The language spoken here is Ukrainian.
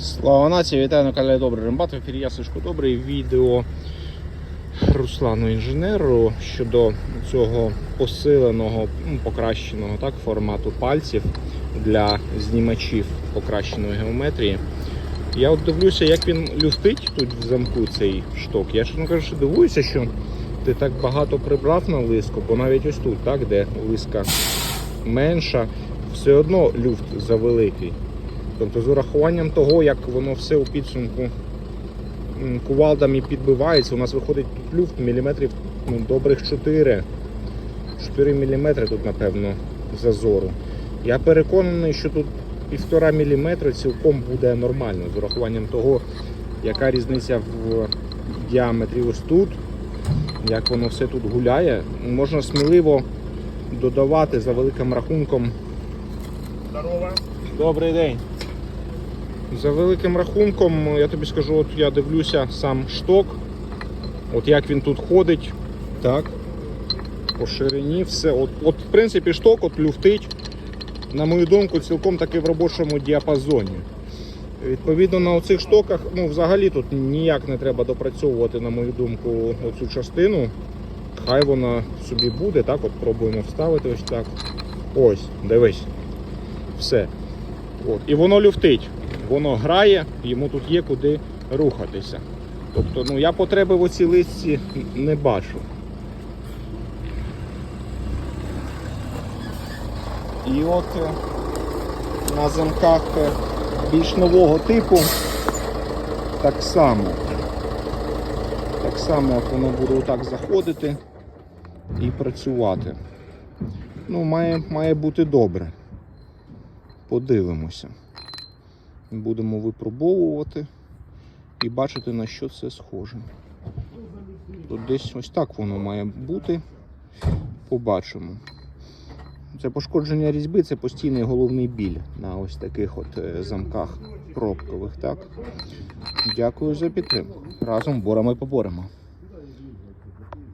Слава нації, вітаю на каналі Добрий Рембат. В ефірі я Сашко Добрий. Відео Руслану інженеру щодо цього посиленого, ну, покращеного так, формату пальців для знімачів покращеної геометрії. Я от дивлюся, як він люфтить тут в замку цей шток. Я чесно кажучи, дивуюся, що ти так багато прибрав на лиску, бо навіть ось тут, так, де лиска менша, все одно люфт завеликий. Тобто з урахуванням того, як воно все у підсумку кувалдами підбивається, у нас виходить тут люфт міліметрів ну, добрих 4. 4 міліметри тут, напевно, зазору. Я переконаний, що тут 1,5 мм цілком буде нормально, з урахуванням того, яка різниця в діаметрі ось тут, як воно все тут гуляє. Можна сміливо додавати за великим рахунком Здорово. Добрий день. За великим рахунком, я тобі скажу, от я дивлюся сам шток, от як він тут ходить, так, по ширині, все. От, от в принципі, шток от люфтить, на мою думку, цілком таки в робочому діапазоні. Відповідно, на оцих штоках, ну, взагалі тут ніяк не треба допрацьовувати, на мою думку, оцю частину. Хай вона собі буде, так, от пробуємо вставити ось так. Ось, дивись. Все. От. І воно люфтить, воно грає, йому тут є куди рухатися. Тобто, ну, я потреби в оцій листці не бачу. І от е, на замках е, більш нового типу так само. Так само воно буде отак заходити і працювати. Ну, має, має бути добре. Подивимося. Будемо випробовувати і бачити, на що це схоже. Тут десь ось так воно має бути. Побачимо. Це пошкодження різьби, це постійний головний біль на ось таких от е, замках пробкових. Так? Дякую за підтримку. Разом борами поборемо.